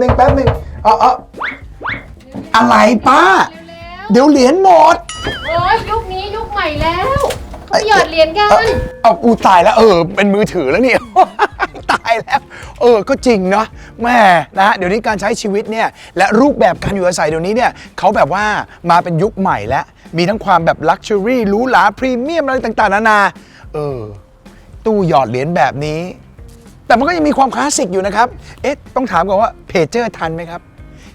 นี่แป๊บหนึ่งแป๊บหนึ่งเอ๋อาอะไรป้า เร็วเดี๋ยวเหรียญหมดๆโอ้ยยุคนี้ยุคใหม่แล้วเขาหยอดเหรียญกันเอ้าเอาอูตายแล้วเออ เป็นมือถือแล้วเนี่ย ตายแล้ว เออก็จริงเนาะแม่นะฮะเดี๋ยวนี้การใช้ชีวิตเนี่ยและรูปแบบการอยู่อาศัยเดี๋ยวนี้เนี่ยเขาแบบว่ามาเป็นยุคใหม่แล้ว มีทั้งความแบบลักชัวรี่หรูหราพรีเมียมอะไรต่างๆนานาเออ ตู้หยอดเหรียญแบบนี้ แต่มันก็ยังมีความคลาสสิกอยู่นะครับ เอ๊ะ ต้องถามก่อนว่าเพจเจอร์ทันไหมครับ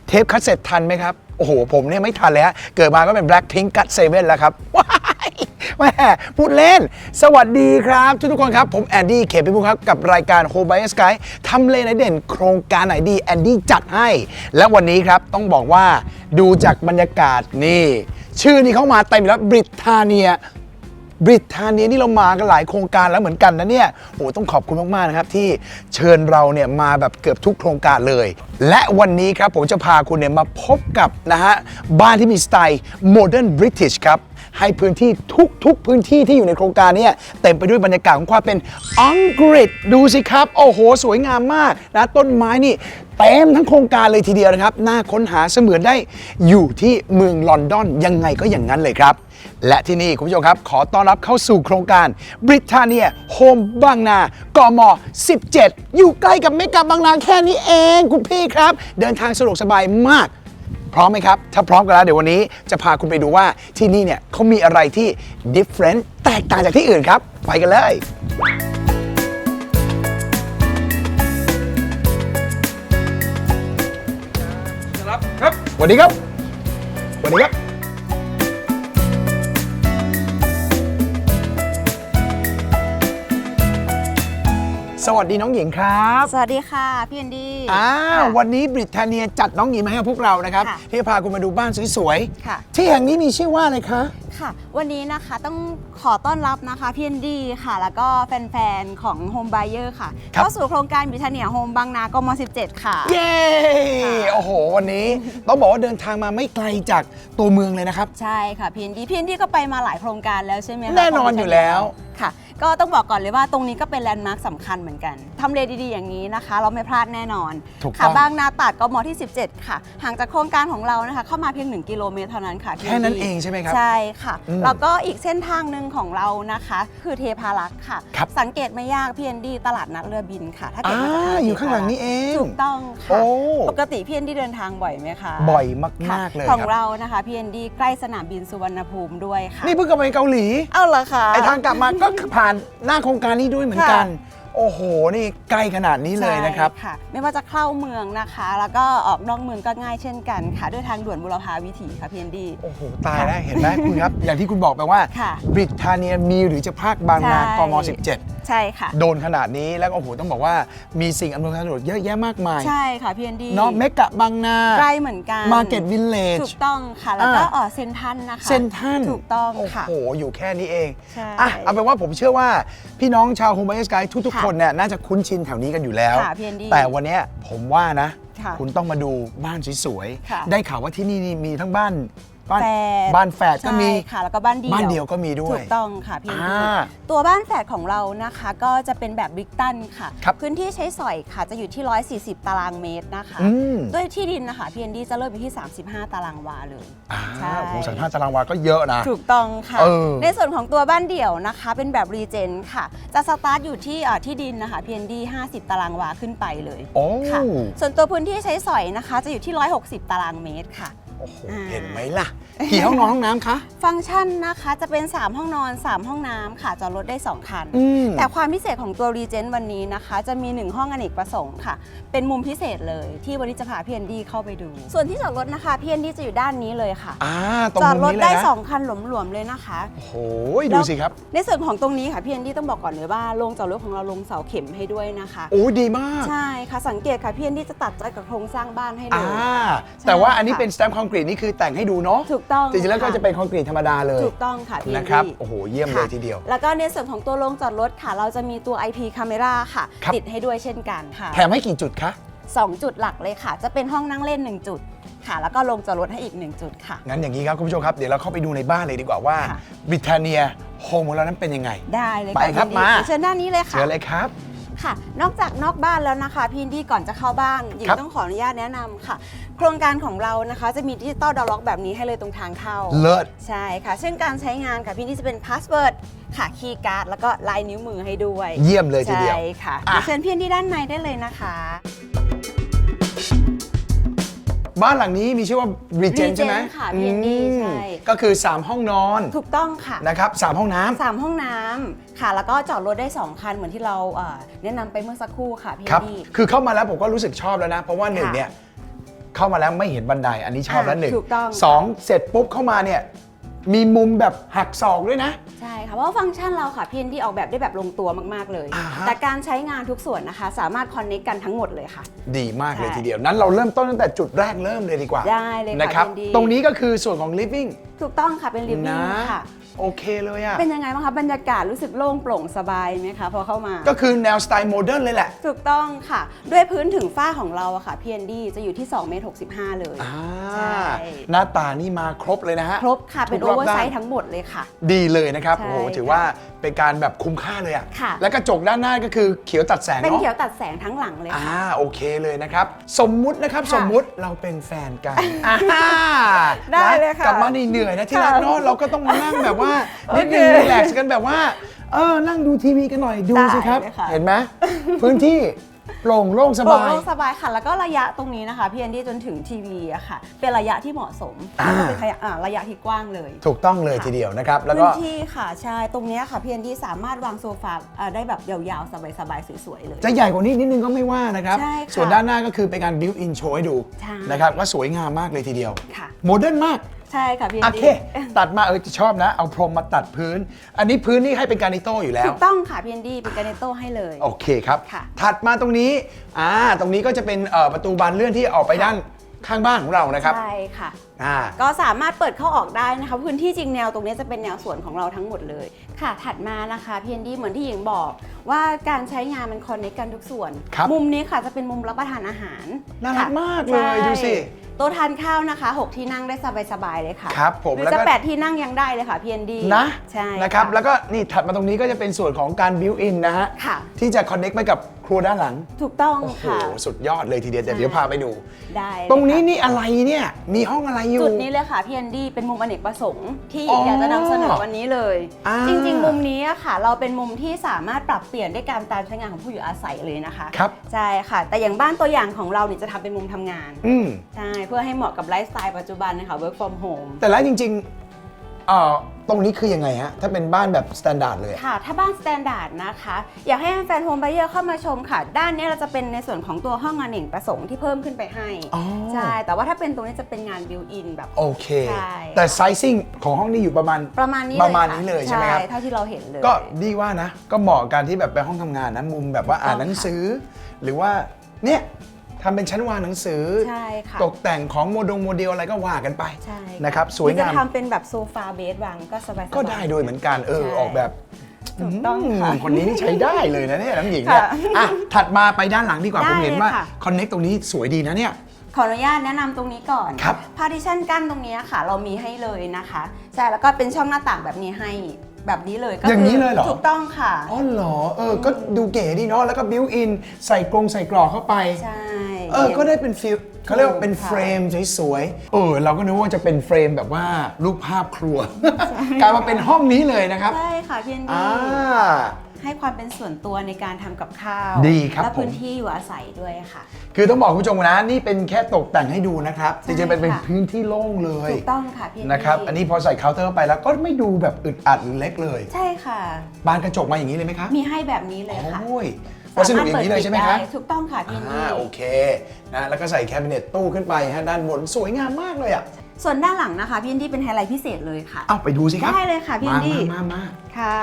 เทปคัสเซ็ตทันไหมครับ โอ้โห ผมเนี่ยไม่ทันเลยฮะเกิดมาก็เป็น Blackpink Cut Seven แล้วครับว้ายแม่พูดเล่น สวัสดีครับ ทุกทุกคนครับ ผมแอนดี้เขมพิบูลครับ กับรายการ Home by Sky ทำเลไหนเด่น โครงการไหนดีแอนดี้จัดให้ และวันนี้ครับต้องบอกว่าดูจากบรรยากาศนี่ ชื่อนี้เขามาเต็มแล้วบริทาเนีย บริทาเนียนี่เรามากันหลายโครงการแล้วเหมือนกันนะเนี่ยโอ้ต้องขอบคุณมากๆนะครับที่เชิญเราเนี่ยมาแบบเกือบทุกโครงการเลย และวันนี้ครับผมจะพาคุณเนี่ยมาพบกับนะฮะบ้านที่มีสไตล์โมเดิร์นบริทิชครับให้พื้นที่ทุกๆ พื้นที่ที่อยู่ในโครงการเนี่ยเต็มไปด้วยบรรยากาศของความเป็นอังกฤษดูสิครับ โอ้โห สวยงามมากนะต้นไม้นี่เต็มทั้งโครงการเลยทีเดียวนะครับ น่าค้นหาเสมือนได้อยู่ที่เมืองลอนดอนยังไงก็อย่างนั้นเลยครับ และที่นี่คุณผู้ชมครับ ขอต้อนรับเข้าสู่โครงการบริทาเนียโฮมบางนากม 17 อยู่ใกล้กับเมกะบางนาแค่นี้เอง คุณพี่ครับ เดินทางสะดวกสบายมาก พร้อมไหมครับ ถ้าพร้อมกันแล้วเดี๋ยววันนี้จะพาคุณไปดูว่าที่นี่เนี่ยเขามีอะไรที่ different แตกต่างจากที่อื่นครับ ไปกันเลยครับครับสวัสดีครับ สวัสดีครับ สวัสดีน้องหญิงครับ สวัสดีค่ะ พี่แอนดี้อ้าววันนี้บริทาเนียจัดน้องหญิงมาให้กับพวกเรานะครับ ค่ะที่จะพาคุณมาดูบ้านสวยค่ะ ๆ ที่แห่งนี้มีชื่อว่าอะไรคะ ค่ะ วันนี้นะคะต้องขอต้อนรับนะคะพี่แอนดี้ค่ะ แล้วก็แฟนๆ ของ Home Buyer ค่ะ ครับ เข้าสู่โครงการบิทเนียโฮมบางนากม 17 ค่ะ เย้ โอ้โห วันนี้ ต้องบอกว่าเดินทางมาไม่ไกลจากตัวเมืองเลยนะครับ ใช่ค่ะ พี่แอนดี้พี่แอนดี้ก็ไปมาหลายโครงการแล้วใช่ไหมคะแน่นอนอยู่แล้วค่ะ ก็ต้องบอกก่อนเลยว่าตรงนี้ก็เป็นแลนด์มาร์คสำคัญเหมือนกัน ทำเลดีๆอย่างนี้นะคะ เราไม่พลาดแน่นอนถูกต้องค่ะบางนาตราดกมที่ 17 ค่ะ ห่างจากโครงการของเรานะคะ เข้ามาเพียง 1 กิโลเมตรเท่านั้นค่ะพี่แค่นั้นดี้เองใช่ไหมครับ ใช่ค่ะ อืมแล้วก็อีกเส้นทางหนึ่งของเรานะคะ คือเทพารักษ์ค่ะ ครับ สังเกตไม่ยากพี่แอนดี้ตลาดนัดเรือบินค่ะ ถ้าเกิดอ่ามาจากทอยู่ข้างหลังนี้เอง ถูกต้องโอ้ค่ะปกติพี่แอนดี้เดินทางบ่อยไหมคะบ่อยค่ะมาก ๆ เลยของครับ เรานะคะพี่แอนดี้ใกล้สนามบินสุวรรณภูมิด้วยค่ะนี่เพิ่งกลับไปเกาหลี เอาเหรอคะ ไอทางกลับมาก็ผ่านหน้าโครงการนี้ด้วยเหมือนกัน ค่ะ โอ้โห นี่ใกล้ขนาดนี้เลยนะครับ ใช่ค่ะไม่ว่าจะเข้าเมืองนะคะ แล้วก็ออกนอกเมืองก็ง่ายเช่นกันค่ะ ด้วยทางด่วนบุรพาวิถีค่ะพี่แอนดี้โอ้โห ตายแล้วเห็นไหมคุณครับ อย่างที่คุณบอกไปว่า ค่ะบริทาเนียมีหรือจะภาคบางนาใช่กมใช่ค่ะ17โดนขนาดนี้แล้วก็โอ้โห ต้องบอกว่ามีสิ่งอำนวยความสะดวกเยอะแยะมากมายใช่ค่ะพี่แอนดี้เนาะเมกะบางนา ใกล้เหมือนกันมาร์เก็ตวิลเลจถูกต้องค่ะ แล้วก็อ่า เออเซนทรันนะคะเซนทรันถูกต้องโอ้ค่ะ โห อยู่แค่นี้เอง ใช่ อะ เอาเป็นว่าผมเชื่อว่าพี่น้องชาวโฮมไบสกายทุกๆค่ะคนเนี่ยน่าจะคุ้นชินแถวนี้กันอยู่แล้ว ค่ะพี่แอนดี้แต่วันเนี้ยผมว่านะ ค่ะคุณต้องมาดูบ้านสวยค่ะ ๆได้ข่าวว่าที่นี่นี่มีทั้งบ้าน บ้านแฝดบ้านแฝดก็มี ใช่ค่ะ แล้วก็บ้านเดี่ยวบ้านเดี่ยวก็มีด้วยถูกต้องค่ะพี่แอนดี้อ่าตัวบ้านแฝดของเรานะคะ ก็จะเป็นแบบบริกตันค่ะ ครับพื้นที่ใช้สอยค่ะจะอยู่ที่ 140 ตารางเมตรนะคะอืม ด้วยที่ดินนะคะพี่แอนดี้จะเริ่มอยู่ที่ 35 ตารางวาเลย อ่าใช่ โอ้สันห้าตารางวาก็เยอะนะ ถูกต้องค่ะ เออในส่วนของตัวบ้านเดี่ยวนะคะ เป็นแบบรีเจนค่ะ จะสตาร์ทอยู่ที่เอ่อที่ดินนะคะพีเอ็นดี50 ตารางวาขึ้นไปเลยโอ้ ค่ะ ส่วนตัวพื้นที่ใช้สอยนะคะ จะอยู่ที่ 160 ตารางเมตรค่ะโอ้โหอ่าเห็นไหมล่ะกี่ห้องนอนห้องน้ำคะ ฟังก์ชันนะคะจะเป็น 3 ห้องนอน 3 ห้องน้ำค่ะจอดรถได้ 2 คัน อืม แต่ความพิเศษของตัวรีเจนวันนี้นะคะ จะมี 1 ห้องอเนกประสงค์ค่ะ เป็นมุมพิเศษเลยที่วันนี้จะพาพีเอ็นดีเข้าไปดู ส่วนที่จอดรถนะคะพีเอ็นดีจะอยู่ด้านนี้เลยค่ะ อ่าตรงจอดมุมรถนี้เลยได้นะ2 คันหลวมๆเลยนะคะ โอ้โหดูสิครับ ในส่วนของตรงนี้ค่ะพี่แอนดี้ต้องบอกก่อนเลยว่าโรงจอดรถของเราลงเสาเข็มให้ด้วยนะคะ โอ้ดีมาก ใช่ค่ะสังเกตค่ะพี่แอนดี้จะตัดใจกับโครงสร้างบ้านให้เลอ่า ย แต่ว่าอันนี้ค่ะเป็นสแตมป์คอนกรีตนี่คือแต่งให้ดูเนาะถูกต้องจริงๆแล้วก็ค่จะเป็นคอนกรีตธรรมดาเลยถูกต้องค่ะพี่แอนนะครับดี้โอ้โหเยี่ยมเลยทีเดียว แล้วก็ในส่วนของตัวโรงจอดรถค่ะ เราจะมีตัว IP Camera ค่ะ ครับ ติดให้ด้วยเช่นกันค่ะ แถมให้กี่จุดคะสองจุดหลักเลยค่ะ จะเป็นห้องนั่งเล่น 1 จุดค่ะ แล้วก็โรงจอดรถให้อีก 1 จุดค่ะ งั้นอย่างนี้ครับคุณผู้ชมครับ เดี๋ยวเราเข้าไปดูในบ้านเลยดีกว่าว่าค่ะบริทาเนียโฮมของเรานั้นเป็นยังไง ได้เลยไปค่ะครับพี่แอนดี้มา เชิญด้านนี้เลยค่ะ เชิญเลยครับ ค่ะ นอกจากนอกบ้านแล้วนะคะ พี่อินดี้ก่อนจะเข้าบ้านหญิงครับ ต้องขออนุญาตแนะนำค่ะ โครงการของเรานะคะจะมีดิจิตอลดอลล็อกแบบนี้ให้เลยตรงทางเข้า เลิศ ใช่ค่ะ เช่นการใช้งานค่ะพี่อินดี้จะเป็นพาสเวิร์ดค่ะคีย์การ์ดแล้วก็ลายนิ้วมือให้ด้วยเยี่ยมเลยทีเดียว ใช่ค่ะอะเดี๋ยวเชิญพี่อินดี้ด้านในได้เลยนะคะ บ้านหลังนี้มีชื่อว่า Regent ใช่ไหม Regent ค่ะ PND อืมใช่ก็คือ 3 ห้องนอนถูกต้องค่ะ นะครับสามห้องน้ำ สามห้องน้ำค่ะ แล้วก็จอดรถได้ 2 คัน เหมือนที่เราเอ่อแนะนำไปเมื่อสักครู่ค่ะพี่ครับ ดี คือเข้ามาแล้วผมก็รู้สึกชอบแล้วนะ เพราะว่าหนึ่งค่ะเนี่ยเข้ามาแล้วไม่เห็นบันได อันนี้ชอบแล้วอะหนึ่งถูกต้องสองเสร็จปุ๊บเข้ามาเนี่ย มีมุมแบบหักศอกด้วยนะ ใช่ค่ะเพราะว่าฟังก์ชันเราค่ะพี่ดีออกแบบได้แบบลงตัวมากๆเลย อ่าฮะ แต่การใช้งานทุกส่วนนะคะ สามารถคอนเน c กันทั้งหมดเลยค่ะ ดีมากเลยใช่ทีเดียว นั้นเราเริ่มต้นตั้งแต่จุดแรกเริ่มเลยดีกว่าได้เลยค่ะนะครับ ยินดี ตรงนี้ก็คือส่วนของ living ถูกต้องค่ะเป็นลิฟนะวิ่งค่ะ โอเคเลยอะเป็นยังไงบ้างคะบรรยากาศรู้สึกโล่งโปร่งสบายไหมคะพอเข้ามา ก็คือแนวสไตล์โมเดิร์นเลยแหละ ถูกต้องค่ะ ด้วยพื้นถึงฝ้าของเราอะค่ะ PND จะอยู่ที่2เมตร65 เลยอ่าใช่หน้าตานี่มาครบเลยนะฮะครบค่ะ เป็นทุโอกรอบเวอร์ไซด้านส์ทั้งหมดเลยค่ะ ดีเลยนะครับ ใช่โอ้โห ถือว่า เป็นการแบบคุ้มค่าเลยอะค่ะ และกระจกด้านหน้าก็คือเขียวตัดแสงเป็นเนาะเขียวตัดแสงทั้งหลังเลย อ่าค่ะโอเคเลยนะครับ สมมุตินะครับค่ะสมมุติเราเป็นแฟนกันอ่าได้เลยค่ะกลับมาเหนื่อยๆนะที่รักค่ะเนาะเราก็ต้องมานั่งแบบว่าโอนิดเคนึงรีแลกซ์กันแบบว่าเออนั่งดูทีวีกันหน่อยดูได้สิครับ เลยค่ะ เห็นไหมพื้นที่ โปร่งโล่งสโปร่งบาย โล่งสบายค่ะ แล้วก็ระยะตรงนี้นะคะ PND จนถึงทีวีอะค่ะ เป็นระยะที่เหมาะสมอ่าแล้วก็เป็นระยะอ่าระยะที่กว้างเลยถูกต้องเลยทีเดียวนะครับ แล้วก็ พื้นที่ค่ะใช่ตรงเนี้ยค่ะ PND สามารถวางโซฟาอ่าได้แบบยาวๆ สบายๆสวยๆเลย จะใหญ่กว่านี้นิดนึงก็ไม่ว่านะครับ ใช่ค่ะส่วนด้านหน้าก็คือเป็นการ built in โชว์ให้ดูใช่นะครับ ก็สวยงามมากเลยทีเดียว ค่ะ โมเดิร์นมาก ใช่ค่ะโอ PND เค ตัดมาเออชอบนะ เอาพรมมาตัดพื้น อันนี้พื้นนี่ให้เป็นการนิโต้อยู่แล้ว ถูกต้องค่ะ PND เป็นการเนโต้ให้เลย โอเคครับ ค่ะ ถัดมาตรงนี้อ่าตรงนี้ก็จะเป็นเอ่อประตูบานเลื่อนที่ออกไปด้านข้างบ้านของเรานะครับใช่ค่ะ อ่า ก็สามารถเปิดเข้าออกได้นะคะพื้นที่จริงแนวตรงนี้จะเป็นแนวสวนของเราทั้งหมดเลยค่ะ ถัดมานะคะ PND เหมือนที่หญิงบอก ว่าการใช้งานมันคอนเนคกันทุกส่วน ครับมุมนี้ค่ะจะเป็นมุมรับประทานอาหารน่ารักค่ะมากเลยใช่ดูสิ โต๊ะทานข้าวนะคะ 6 ที่นั่งได้สบายๆเลยค่ะครับผมหรือแล้วจะก็แปดที่นั่งยังได้เลยค่ะ PND นะใช่นะครับะแล้วก็นี่ถัดมาตรงนี้ก็จะเป็นส่วนของการ built in นะฮะ ค่ะ ที่จะ connect ไปกับค รัวด้านหลังถูกต้องโอ้โหค่ะ สุดยอดเลยทีเดียวแต่ใช่เดี๋ยวพาไปดู ได้เลยตรงนี้ค่ะนี่อะไรเนี่ยมีห้องอะไรอยู่ จุดนี้เลยค่ะ PND เป็นมุมอเนกประสงค์ที่อ๋ออยอากจะนำเสนอวันนี้เลย อ่า จริง ๆ มุมนี้อะค่ะ เราเป็นมุมที่สามารถปรับเปลี่ยนได้การตามใช้งานของผู้อยู่อาศัยเลยนะคะครับ ใช่ค่ะ แต่อย่างบ้านตัวอย่างของเราเนี่ยจะทำเป็นมุมทำงานอืม ใช่เพื่อให้เหมาะกับไลฟ์สไตล์ปัจจุบันนะคะ work from home แต่แล้วจริงๆเอ่อ ตรงนี้คือยังไงฮะ ถ้าเป็นบ้านแบบสแตนดาร์ดเลยอะ ค่ะ ถ้าบ้านสแตนดาร์ดนะคะ อยากให้แฟนโฮม b บเยอร์เข้ามาชมค่ะ ด้านนี้เราจะเป็นในส่วนของตัวห้องอเนกประสงค์ที่เพิ่มขึ้นไปให้ อ๋อ ใช่ แต่ว่าถ้าเป็นตรงนี้จะเป็นงานบิวอินแบบ โอเค ใช่ แต่ไซซิ่งของห้องนี้อยู่ประมาณ ประมาณนี้ประมาณค่นี้เลยใช่ไหมครับ เท่าที่เราเห็นเลย ก็ดีว่านะ ก็เหมาะกับการที่แบบไปห้องทำงานนะมุมแบบว่าอ่านต้องค่ะหนังสือ หรือว่าเนี่ย ทำเป็นชั้นวางหนังสือ ใช่ค่ะตกแต่งของโมดงโมเดลอะไรก็ว่ากันไปใช่นะครับสวยหรือจะงามทำเป็นแบบโซฟาเบสวางก็สบายๆก็ได้ด้วยเหมือนกันเออใช่ออกแบบถูกต้องค่ะมคนนี้นี่ใช้ได้เลยนะเนี่ยน้ำหญิงเนี่ยค่ะอะถัดมาไปด้านหลังดีกว่าได้ผมเห็นว่าเลยค่ะคอนเน็กตรงนี้สวยดีนะเนี่ยขออนุญาตแนะนำตรงนี้ก่อนครับ partition กั้นตรงนี้ค่ะ เรามีให้เลยนะคะใช่แล้วก็เป็นช่องหน้าต่างแบบนี้ให้แบบนี้เลยก็อย่างนี้เลยเหรอถูกต้องค่ะอ๋อเหรอเออก็ดูเก๋ดีเนาะแล้วก็บิวอินใส่กรงใส่กรอกเข้าไปใช่ เออ ก็ได้เป็นฟิลเขาเรียกว่าเป็นถูกค่ะเฟรมสวยๆ เออ เราก็นึกว่าจะเป็นเฟรมแบบว่ารูปภาพครัว กลายมาเป็นห้องนี้เลยนะครับใช่ค่ะพี่แอนดี้อ่า ให้ความเป็นส่วนตัวในการทำกับข้าวดีครับและพื้นผมที่อยู่อาศัยด้วยค่ะ คือต้องบอกคุณผู้ชมนะนี่เป็นแค่ตกแต่งให้ดูนะครับ จใช่ริงๆเป็นเป็นค่ะ พื้นที่โล่งเลยถูกต้องค่ะพี่แอนดี้นะครับ อันนี้พอใส่เคาน์เตอร์ไปแล้วก็ไม่ดูแบบอึดอัดหรือเล็กเลย ใช่ค่ะ บานกระจกมาอย่างนี้เลยไหมคะมีให้แบบนี้เลยค่ะ โอ้ย วัสดุอย่างนี้เลยใช่ไหมคะสาารถเปิดปิดได้ถูกต้องค่ะพี่แอนอ่าดี้โอเคนะแล้วก็ใส่แคบิเนตตู้ขึ้นไปฮะด้านบนสวยงามมากเลยอะส่วนด้านหลังนะคะพี่แอนดี้เป็นไฮไลท์พิเศษเลยค่ะเอาไปดูสิครับได้เลยค่ะพี่แอนดี้มามามาค่ะ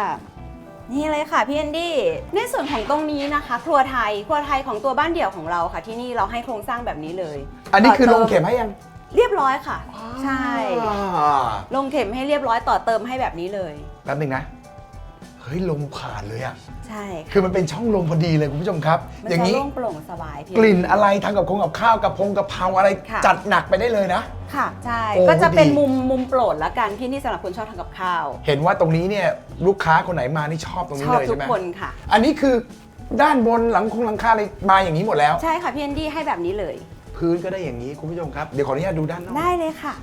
นี่เลยค่ะพี่แอนดี้ในส่วนของตรงนี้นะคะ ครัวไทย ครัวไทยของตัวบ้านเดี่ยวของเราค่ะ ที่นี่เราให้โครงสร้างแบบนี้เลย อันนี้คือลต่งติเข็มให้ยัง เรียบร้อยค่ะ ใช่อ่าลงเข็มให้เรียบร้อยต่อเติมให้แบบนี้เลยแป๊บนึงนะ เฮ้ยลมผ่านเลยอะ ใช่ค่ะคือมันเป็นช่องลมพอดีเลยคุณผู้ชมครับ มันอย่างจะนี้โล่งโปร่งสบายพี่ กลิ่นอะไรทางกับคงกับข้าวกับพงกับเพราอะไรค่ะ จัดหนักไปได้เลยนะ ค่ะ ใช่ โอ้ก็จะเป็นดี มุมมุมโปรดละกันพี่นี่สำหรับคนชอบทำกับข้าว เห็นว่าตรงนี้เนี่ยลูกค้าคนไหนมานี่ชอบตรงนี้ชอบเลยทุใช่กไหมคนค่ะ อันนี้คือด้านบนหลังคงหลังคาอะไรมาอย่างนี้หมดแล้ว ใช่ค่ะพี่แอนดี้ให้แบบนี้เลย พื้นก็ได้อย่างนี้คุณผู้ชมครับ เดี๋ยวขออนุญาตดูด้านนอก ได้เลยค่ะ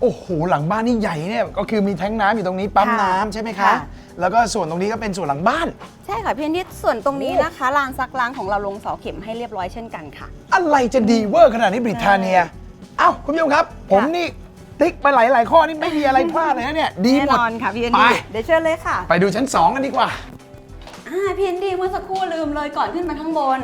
โอ้โหหลังบ้านนี่ใหญ่เนี่ยก็คือมีแท้งน้ำอยู่ตรงนี้ปั๊มค่ะน้ำใช่ไหมคะ ค่ะ แล้วก็ส่วนตรงนี้ก็เป็นส่วนหลังบ้าน ใช่ค่ะพี่แอนดี้ส่วนตรงนี้นะคะลานซักล้างของเราลงเสาเข็มให้เรียบร้อยเช่นกันค่ะ อะไรจะดีเวอร์ขนาดนี้บริทาเนียเอ้าคุณผู้ชมครับ ผมนี่ติ๊กไปหลาย ๆ ข้อนี่ไม่มีอะไรพลาดเลยนะเนี่ยดีแน่หมด นอนค่ะพี่แอนไปดี้เดี๋ยวเชิญเลยค่ะไปดูชั้น 2 กันดีกว่า อ่าพี่แอนดี้เมื่อสักครู่ลืมเลยก่อนขึ้นมาข้างบน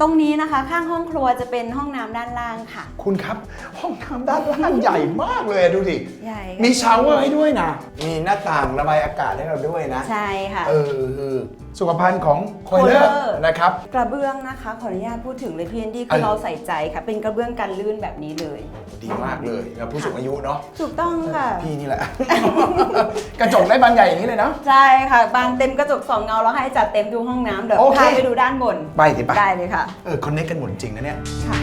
ตรงนี้นะคะข้างห้องครัวจะเป็นห้องน้ำด้านล่างค่ะ คุณครับห้องน้ำด้านล่างใหญ่มากเลยอะดูดิ ใหญ่ค่ะมีชาวเวอร์ให้ด้วยนะ มีหน้าต่างระบายอากาศให้เราด้วยนะ ใช่ค่ะ เออเออ สุขภัณฑ์ของโคเลอร์ Kohler นะครับ กระเบื้องนะคะขออนุญาตพูดถึงเลยพี่แอนดี้เอคืออ เราใส่ใจค่ะ เป็นกระเบื้องกันลื่นแบบนี้เลย ดีมากเลยแล้วผู้สูงอายุเนาะถูกต้องค่ะ พี่นี่แหละ กระจกได้บานใหญ่อย่างนี้เลยเนาะใช่ค่ะ บานเต็มกระจกสองเงาแล้วให้จัดเต็มดูห้องน้ำเดี๋ยวโอเค พาไปดูด้านบน ไปสิไปได้เลยค่ะ เออคอนเนคกันหมดจริงนะเนี่ย ค่ะ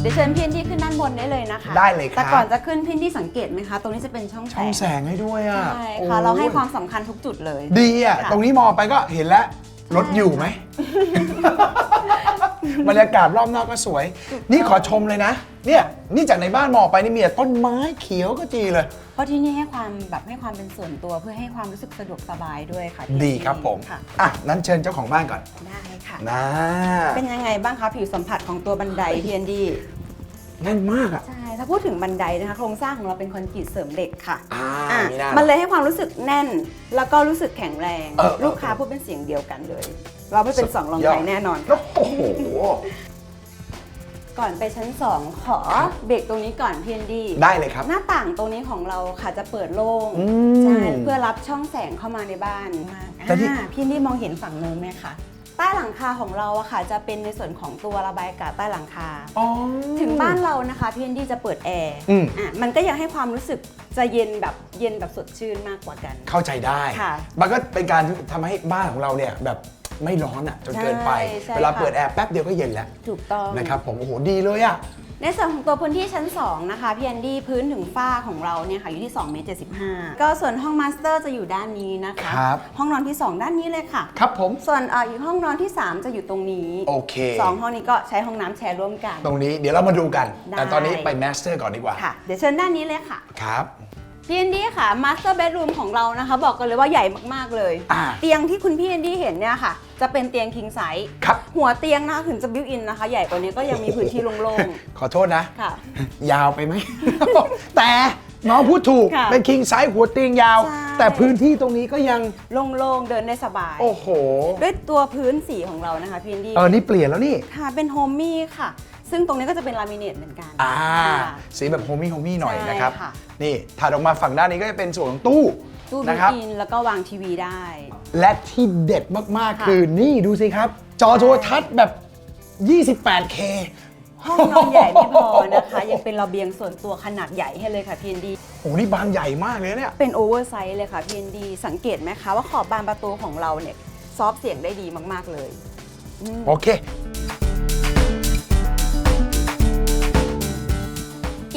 เดี๋ยวเชิญพี่แอนดี้ขึ้ นด้านบนได้เลยนะคะ ได้เลยครับ แต่ก่อนจะขึ้นพี่แอนดี้สังเกตไหมคะ ตรงนี้จะเป็นช่องแสช่องงแสงให้ด้วยอะใช่โอ้ค่ะเราให้ความสำคัญทุกจุดเลย ดีอะ ค่ะ ตรงนี้มองไปก็เห็นแล้วรถอยู่ไหม บรรยากาศรอบนอกก็สวย นี่ขอชมเลยนะ เนี่ยนี่จากในบ้านมองไปนี่มีแต่ต้นไม้เขียวก็จีเลย เพราะที่นี่ให้ความแบบให้ความเป็นส่วนตัวเพื่อให้ความรู้สึกสะดวกสบายด้วยค่ะพี่ดีครับผมค่ะอะนั้นเชิญเจ้าของบ้านก่อนได้ค่ะ นะ เป็นยังไงบ้างคะผิวสัมผัสของตัวบันไดพี่ แอนดี้แน่นมากอะ ใช่ ถ้าพูดถึงบันไดนะคะ โครงสร้างของเราเป็นคอนกรีตเสริมเหล็กค่ะอ่าอะมีหน้ามันเลยให้ความรู้สึกแน่น แล้วก็รู้สึกแข็งแรง เออเออ ลูกค้าพูดเป็นเสียงเดียวกันเลย เราไม่เป็นสองรองใครแน่นอนค่ะโอ้โห ก่อนไปชั้น 2 ขอเบรกตรงนี้ก่อนพี่แอนดี้ได้เลยครับ หน้าต่างตรงนี้ของเราค่ะจะเปิดโล่งอืมใช่เพื่อรับช่องแสงเข้ามาในบ้านแต่ที่ อ่าพี่นี่มองเห็นฝั่งนู้นไหมคะ ใต้หลังคาของเราอะค่ะ จะเป็นในส่วนของตัวระบายอากาศใต้หลังคา อ๋อ ถึงบ้านเรานะคะพี่แอนดี้จะเปิดแอร์อืม อะมันก็ยังให้ความรู้สึกจะเย็นแบบเย็นแบบสดชื่นมากกว่ากัน เข้าใจได้ ค่ะมันก็เป็นการทำให้บ้านของเราเนี่ยแบบไม่ร้อนอะจนเกินไป ใช่ใช่เวลาค่ะ เปิดแอร์แป๊บเดียวก็เย็นแล้วถูกต้อง นะครับผมโอ้โหดีเลยอะ ในส่วนของตัวพื้นที่ชั้น 2 นะคะพี่แอนดี้พื้นถึงฝ้าของเราเนี่ยค่ะอยู่ที่2เมตร75 ก็ส่วนห้องมาสเตอร์จะอยู่ด้านนี้นะคะ ครับ ห้องนอนที่ 2 ด้านนี้เลยค่ะ ครับผม ส่วนเอ่ออีกห้องนอนที่ 3 จะอยู่ตรงนี้โอเค สองห้องนี้ก็ใช้ห้องน้ำแชร์ร่วมกัน ตรงนี้เดี๋ยวเรามาดูกัน ได้ แต่ตอนนี้ไปแมสเตอร์ก่อนดีกว่า ค่ะ เดี๋ยวเชิญด้านนี้เลยค่ะครับ พี่แอนดี้ค่ะมาสเตอร์เบดรูมของเรานะคะ บอกกันเลยว่าใหญ่มากๆเลย อ่า เตียงที่คุณพี่แอนดี้เห็นเนี่ยค่ะ จะเป็นเตียงคิงไซส์ครับ หัวเตียงนะคะถึงจะบิวอินนะคะ ใหญ่กว่านี้ก็ยังมีพื้นที่โล่งขอโทษนะ ๆค่ะ ยาวไปไหม แต่น้องพูดถูกค่ะเป็นคิงไซส์หัวเตียงยาว ใช่ แต่พื้นที่ตรงนี้ก็ยังโล่งๆเดินได้สบาย โอ้โห ด้วยตัวพื้นสีของเรานะคะพี่แอนดี้เออนี่เปลี่ยนแล้วนี่ ค่ะเป็นโฮมมี่ค่ะ ซึ่งตรงนี้ก็จะเป็นลามิเนตเหมือนกันอ่า ค่ะ สีแบบโฮมี่โฮมี่หน่อยใช่นะครับค่ะ นี่ถัดออกมาฝั่งด้านนี้ก็จะเป็นส่วนของตู้ ตู้บินะวครับอินแล้วก็วางทีวีได้ และที่เด็ดมากค่ะๆคือนี่ดูสิครับ จอโทรทัศน์แบบ 28K ห้องนอนใหญ่ไม่พอนะคะ ยังเป็นระเบียงส่วนตัวขนาดใหญ่ให้เลยค่ะพี่แอนดี้โอ้โหนี่บานใหญ่มากเลยเนี่ย เป็นโอเวอร์ไซส์เลยค่ะพี่แอนดี้สังเกตไหมคะว่าขอบบานประตูของเราเนี่ยซอฟต์เสียงได้ดีมากๆเลยอืมโอเค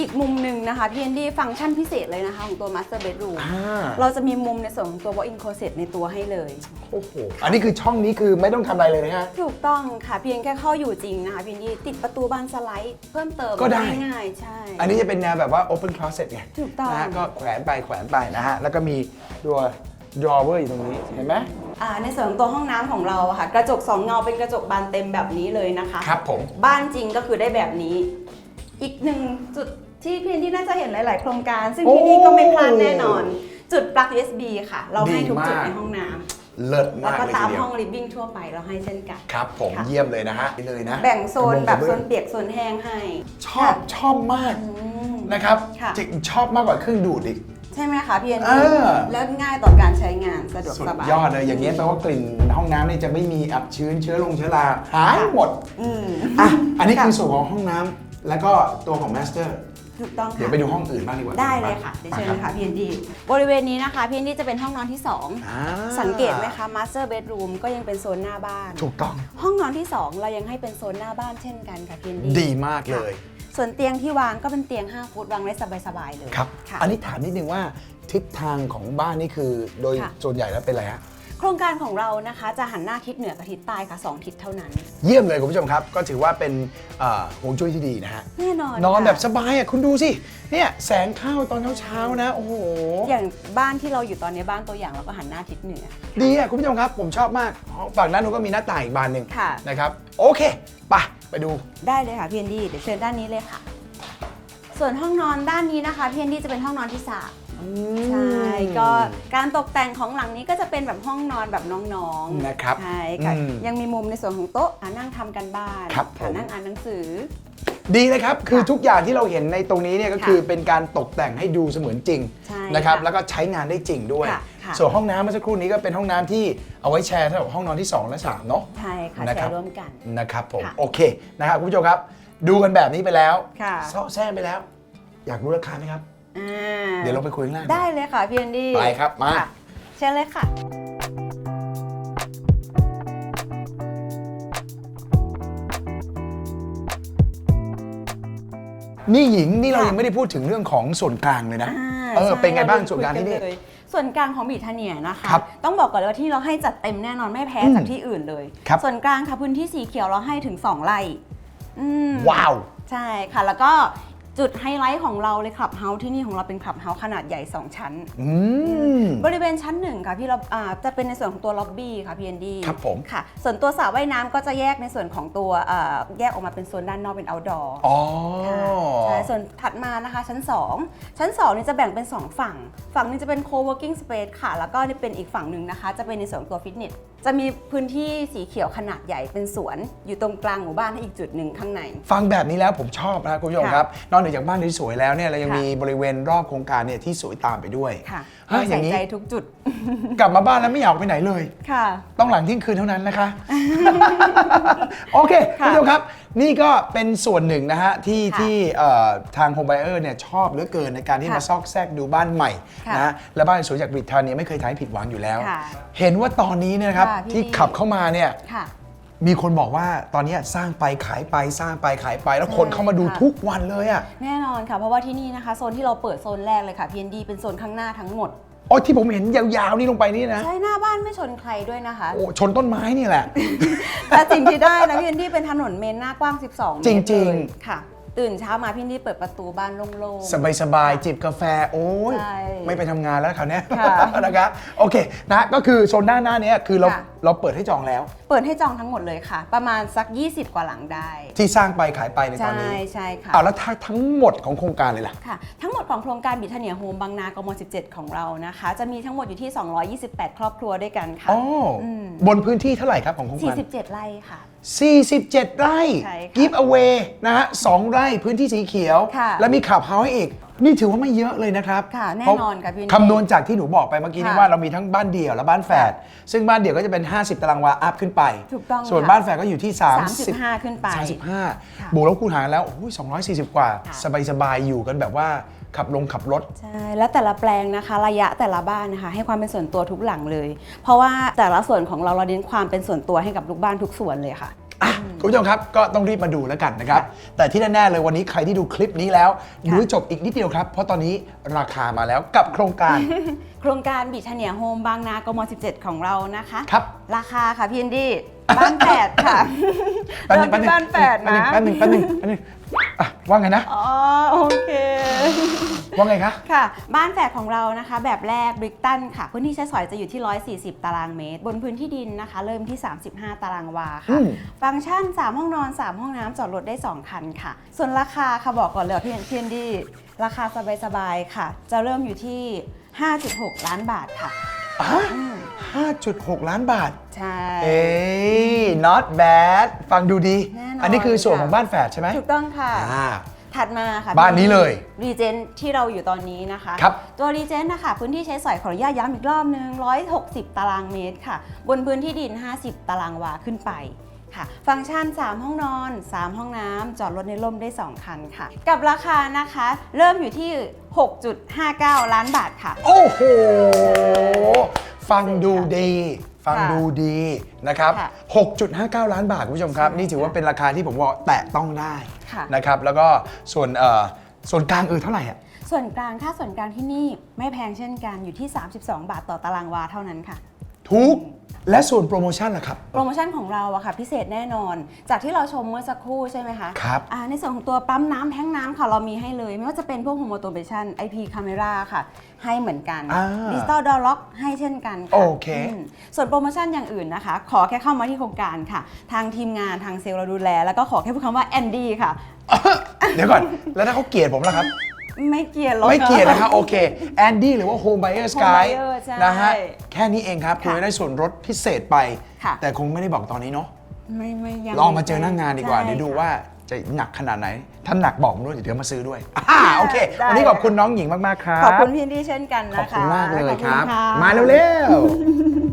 อีกมุมหนึ่งนะคะพี่แอนดี้ฟังก์ชันพิเศษเลยนะคะ ของตัว Master Bedroom อ่า เราจะมีมุมในส่วนของตัว walk-in closet ในตัวให้เลย โอ้โห อันนี้คือช่องนี้คือไม่ต้องทำอะไรเลยนะฮะ ถูกต้องค่ะเพียงแค่เข้าอยู่จริงนะคะพี่แอนดี้ติดประตูบานสไลด์เพิ่มเติมก็ได้ ง่ายๆใช่ อันนี้จะเป็นแนวแบบว่า open closet ไงถูกต้อง นะฮะก็แขวนไปแขวนไปนะฮะ แล้วก็มีตัว drawer อยู่ตรงนี้ เห็นไหม อ่าในส่วนของตัวห้องน้ำของเราอะค่ะ กระจกสองเงาเป็นกระจกบานเต็มแบบนี้เลยนะคะ ครับผม บ้านจริงก็คือได้แบบนี้ อีกหนึ่งจุด ที่พี่แอนดี้น่าจะเห็นหลาย ๆ โครงการ ซึ่งโอ้ที่นี่ก็ไม่พลาดแน่นอน จุดปลั๊ก USB ค่ะ เราให้ทุกจุดดีมากในห้องน้ำเลิศแล้วมากก็เลยตาทีมเดียห้วองลิฟวิ่งทั่วไปเราให้เช่นกัน ครับ ผมค่ะเยี่ยมเลยนะฮะนี่เลยนะ แบ่งโซนแบบกระเบื้โซองนเปียกโซนแห้งให้ ชอบชอบมากอืมนะครับค่ะจริงชอบมากกว่าเครื่องดูดอีก ใช่ไหมคะพี่แอนเอดี้อแล้วง่ายต่อการใช้งานสะดวกสุดสบาย ยอดเลย อย่างเงี้ยแปลว่ากลิ่นห้องน้ำนี่จะไม่มีอับชื้นเชื้อลงเชื้อราหายหมดอืมอะอันนี้ค่ะคือส่วนของห้องน้ำแล้วก็ตัวของ master ถูกต้องเดี๋ยวค่ะไปดูห้องอื่นบ้างดีกว่าได้เลยค่ะเดี๋ยวเชิญเลยค่ะพี่แอนดี้บริเวณนี้นะคะพี่แอนดี้จะเป็นห้องนอนที่ อ่า2 สังเกตไหมคะ master bedroom ก็ยังเป็นโซนหน้าบ้าน ถูกต้องห้องนอนที่ 2 เรายังให้เป็นโซนหน้าบ้านเช่นกันค่ะพี่แอนดี้ดีมากเลย ส่วนเตียงที่วางก็เป็นเตียง 5 ฟุตวางได้สบายๆเลยครับ ค่ะ อันนี้ถามนิดนึงว่าทิศทางของบ้านนี่คือ โดยค่ะ ส่วนใหญ่แล้วเป็นอะไรฮะ โครงการของเรานะคะจะหันหน้าทิศเหนือกับทิศใต้ค่ะสองทิศเท่านั้น เยี่ยมเลยคุณผู้ชมครับ ก็ถือว่าเป็นเอ่อฮวงจุ้ยที่ดีนะฮะแน่นอนนอนค่ะ แบบสบายอะคุณดูสิเนี่ยแสงเข้าตอนเช้าๆนะ โอ้โห อย่างบ้านที่เราอยู่ตอนนี้บ้านตัวอย่างเราก็หันหน้าทิศเหนือ ดีอะคุณผู้ชมครับ ผมชอบมากฝั่งนั้นเราก็มีหน้าต่างอีกบานหนึ่งค่ะ นะครับโอเคไปไปดู ได้เลยค่ะพี่แอนดี้เดี๋ยวเชิญด้านนี้เลยค่ะ ส่วนห้องนอนด้านนี้นะคะพี่แอนดี้จะเป็นห้องนอนที่สาม ใช่ ก็การตกแต่งของหลังนี้ก็จะเป็นแบบห้องนอนแบบน้องๆนะครับใช่ค่ะอืมยังมีมุมในส่วนของโต๊ะอ่านั่งทำกันบ้านครับค่ะผมนั่งอ่านหนังสือ ดีเลยครับ คือค่ะทุกอย่างที่เราเห็นในตรงนี้เนี่ยก็ค่ะคือเป็นการตกแต่งให้ดูเสมือนจริงใช่นะครับ ค่ะแล้วก็ใช้งานได้จริงด้วย ค่ะค่ะ ส่วนห้องน้ำเมื่อสักครู่นี้ก็เป็นห้องน้ำที่เอาไว้แชร์สำหรับห้องนอนที่ 2 และ 3 เนาะ ใช่ค่ะนะแชครับ ร์ร่วมกัน นะครับผม ค่ะโอเคนะครับคุณผู้ชมครับ ดูกันแบบนี้ไปแล้วค่ะ เซาะแซงไปแล้ว อยากรู้ราคาไหมครับ อ่าเดี๋ยวเราไปคุยข้างล่างได้เลยค่ะพี่แอนดี้ไปครับมา ค่ะเชิญเลยค่ะ นี่หญิงนี่เราค่ะ ยังไม่ได้พูดถึงเรื่องของส่วนกลางเลยนะ อ่าเออ ใช่เป็นไงบ้างเรส่วนกลางที่นี่คุยเลยส่วนกลางของบิทาเนียนะคะ ครับต้องบอกก่อนเลยว่าที่เราให้จัดเต็มแน่นอนไม่แพ้อืมจากที่อื่นเลย ครับ ส่วนกลางค่ะพื้นที่สีเขียวเราให้ถึง 2 ไร่อืมว้าว ใช่ค่ะ แล้วก็ จุดไฮไลท์ของเราเลยคลับเฮาส์ที่นี่ของเราเป็นคลับเฮาส์ขนาดใหญ่ 2 ชั้น อืม บริเวณชั้นหนึ่งค่ะพี่เราอ่าจะเป็นในส่วนของตัวล็อบบี้ค่ะพี่แอนดี้ครับผม ค่ะ ส่วนตัวสระว่ายน้ำก็จะแยกในส่วนของตัวอ่าแยกออกมาเป็นโซนด้านนอกเป็น outdoor อ๋อใช่ส่วนถัดมานะคะชั้น 2 ชั้น2นี่จะแบ่งเป็น 2 ฝั่ง ฝั่งหนึงจะเป็น co-working space ค่ะ แล้วก็นี่เป็นอีกฝั่งหนึ่งนะคะ จะเป็นในส่วนของตัวฟิตเนส จะมีพื้นที่สีเขียวขนาดใหญ่เป็นสวน อยู่ตรงกลางหมู่บ้านให้อีกจุดหนึ่งข้างใน ฟังแบบนี้แล้วผมชอบนะคุณผู้ชมค่ะครับ นอกเหนือจากบ้านที่สวยแล้วเนี่ยเรายังค่ะมีบริเวณรอบโครงการเนี่ยที่สวยตามไปด้วยค่ะฮะอใส่ย่างนี้ใจทุกจุด กลับมาบ้านแล้วไม่อยากไปไหนเลยค่ะ ต้องหลังเที่ยงคืนเท่านั้นนะคะ โอเคค่ะคุณผู้ชมครับ นี่ก็เป็นส่วนหนึ่งนะฮะที่ค่ะที่เอ่อทางโฮมไบเออร์เนี่ยชอบเหลือเกินในการที่ค่ะมาซอกแซกดูบ้านใหม่ค่ะนะฮะและบ้านสวยจากบริทาเนียไม่เคยทำให้ผิดหวังอยู่แล้วค่ะเห็นว่าตอนนี้เนยนะครับค่ะพี่ที่ขับเข้ามาเนี่ยค่ะ มีคนบอกว่าตอนนี้สร้างไปขายไปสร้างไปขายไป แล้วคนใช่เข้ามาดูค่ะทุกวันเลยอะแน่นอนค่ะ เพราะว่าที่นี่นะคะโซนที่เราเปิดโซนแรกเลยค่ะ P&D เป็นโซนข้างหน้าทั้งหมดอ๋อที่ผมเห็นยาวๆนี่ลงไปนี่นะใช่หน้าบ้านไม่ชนใครด้วยนะคะโอ้ชนต้นไม้นี่แหละแต่สิ่งที่ได้นะพี่แอนดี้เป็นถนนเมนหน้ากว้าง 12 เมตรจริงๆเลยค่ะ ตื่นเช้ามาพี่แอนดี้เปิดประตูบ้านโล่งๆสบายสบายๆจิบกาแฟโอ้ยใช่ไม่ไปทำงานแล้วคราวเนี้ยค่ะนะครับโอเคนะก็คือโซนด้านหน้าเนี้ยคือเราค่ะ เราเปิดให้จองแล้วเปิดให้จองทั้งหมดเลยค่ะ ประมาณสัก 20 กว่าหลังได้ ที่สร้างไปขายไปในตอนใช่นี้ใช่ค่ะ อ้าวแล้วถ้าทั้งหมดของโครงการเลยล่ะ ค่ะ ทั้งหมดของโครงการบิทเนียโฮมบางนากม 17 ของเรานะคะ จะมีทั้งหมดอยู่ที่ 228 ครอบครัวด้วยกันค่ะ อ๋ออม บนพื้นที่เท่าไหร่ครับของโครงการ47 ไร่ค่ะ 47 ไร่ใช่ค่ะกิฟต์อเวย์นะฮะสองไร่พื้นที่สีเขียว ค่ะ แล้วมีขับเฮาส์อีก นี่ถือว่าไม่เยอะเลยนะครับค่ะแน่เพรานอนค่ะพี่คำนวณจากที่หนูบอกไปเมื่อกี้นี้ค่ะว่าเรามีทั้งบ้านเดี่ยวและบ้านแฝดซึ่งบ้านเดี่ยวก็จะเป็น 50 ตารางวาอัพขึ้นไป ถูกต้องส่วนค่ะบ้านแฝดก็อยู่ที่ 30 35ขึ้นไปค่ะ35บวกลบคูณหารแล้วโอ้ย240 กว่า ค่ะ สบายๆ อยู่กันแบบว่าขับลงขับรถ ใช่แล้วแต่ละแปลงนะคะระยะแต่ละบ้านนะคะ ให้ความเป็นส่วนตัวทุกหลังเลย เพราะว่าแต่ละส่วนของเราเราเน้นความเป็นส่วนตัวให้กับลูกบ้านทุกส่วนเลยค่ะอะ คุณผู้ชมครับก็ต้องรีบมาดูแล้วกันนะครับ แต่ที่แน่ๆเลยวันนี้ใครที่ดูคลิปนี้แล้วดูให้จบอีกนิดเดียวครับ เพราะตอนนี้ราคามาแล้วกับโครงการ โครงการบิทเนียโฮมบางนากม 17 ของเรานะคะ ครับราคาค่ะพี่แอนดี้บ้านแปดค่ะแป๊บนึเริ่งมแป๊บนึงที่บ้านแปดนะ แป๊บนึงแป๊บนึงแป๊บนึง อะว่าไงนะ อ๋อโอเค ว่าไงคะ ค่ะ บ้านแฝดของเรานะคะ แบบแรกบริกตันค่ะ พื้นที่ใช้สอยจะอยู่ที่ 140 ตารางเมตร บนพื้นที่ดินนะคะ เริ่มที่ 35 ตารางวาอืค่ะมฟังก์ชัน 3 ห้องนอน 3 ห้องน้ำจอดรถได้ 2 คันค่ะ ส่วนราคาค่ะบอกก่อนเลยพี่พี่แอนดี้ราคาสบายๆค่ะ จะเริ่มอยู่ที่ 5.6 ล้านบาทค่ะ อะ 5.6 ล้านบาท ใช่ เอ้ย not bad ฟังดูดี แน่นอน อันนี้คือส่วนค่ะของบ้านแฝดใช่ไหมถูกต้องค่ะ อ่า ถัดมาค่ะบ้านนี้เลยรีเจนที่เราอยู่ตอนนี้นะคะครับ ตัวรีเจนนะคะพื้นที่ใช้สอยขออนุญาตย้ำอีกรอบนึง 160 ตารางเมตรค่ะ บนพื้นที่ดิน 50 ตารางวาขึ้นไปค่ะ ฟังก์ชัน 3 ห้องนอน 3 ห้องน้ำจอดรถในร่มได้ 2 คันค่ะ กับราคานะคะ เริ่มอยู่ที่ 6.59 ล้านบาทค่ะ โอ้โห ฟังดูดี ฟังค่ะดูดีนะครับค่ะ6.59 ล้านบาทคุณผู้ชมครับใช่นี่ถือว่าเป็นราคาที่ผมว่าแตะต้องได้ค่ะนะครับ แล้วก็ส่วนเอ่อส่วนกลางเออเท่าไหร่อะส่วนกลางค่าส่วนกลางที่นี่ไม่แพงเช่นกันอยู่ที่ 32 บาทต่อตารางวาเท่านั้นค่ะ ทุกและส่วนโปรโมชั่นล่ะครับ โปรโมชั่นของเราอะค่ะ พิเศษแน่นอน จากที่เราชมเมื่อสักครู่ใช่ไหมคะครับอ่าในส่วนของตัวปั๊มน้ำแท้งน้ำค่ะ เรามีให้เลย ไม่ว่าจะเป็นพวกโฮโมโตเบชัน IP Camera ค่ะ ให้เหมือนกันอ่าดิจิตอลดอล็อกให้เช่นกันค่ะโอเคมส่วนโปรโมชั่นอย่างอื่นนะคะ ขอแค่เข้ามาที่โครงการค่ะ ทางทีมงานทางเซลล์เราดูแล แล้วก็ขอแค่พูดคำว่าแอนดี้ค่ะ เดี๋ยวก่อนแล้วถ้าเขาเกลียดผมล่ะครับ ไม่เกลียดหรอก ไม่เกลียดนะคะโอเคแอนดี้หรือว่า Home Buyer Home Sky Buyer ใช่นะฮะแค่นี้เองครับคุณค่ะจะได้ส่วนลดพิเศษไป ค่ะ แต่คงไม่ได้บอกตอนนี้เนาะไม่ไม่ยังลองมาเจอหน้างงานดีกว่า ใช่ เดี๋ยวดูค่ะว่าจะหนักขนาดไหน ถ้าหนักบอกผมด้วยเดี๋ยวมาซื้อด้วยอ่าโอเค ได้ วันนี้ขอบคุณน้องหญิงมาก ๆ ครับ ขอบคุณพี่แอนดี้เช่นกันขอบนะคะคุณมากเลยขอณครับะ มาเร็ว ๆ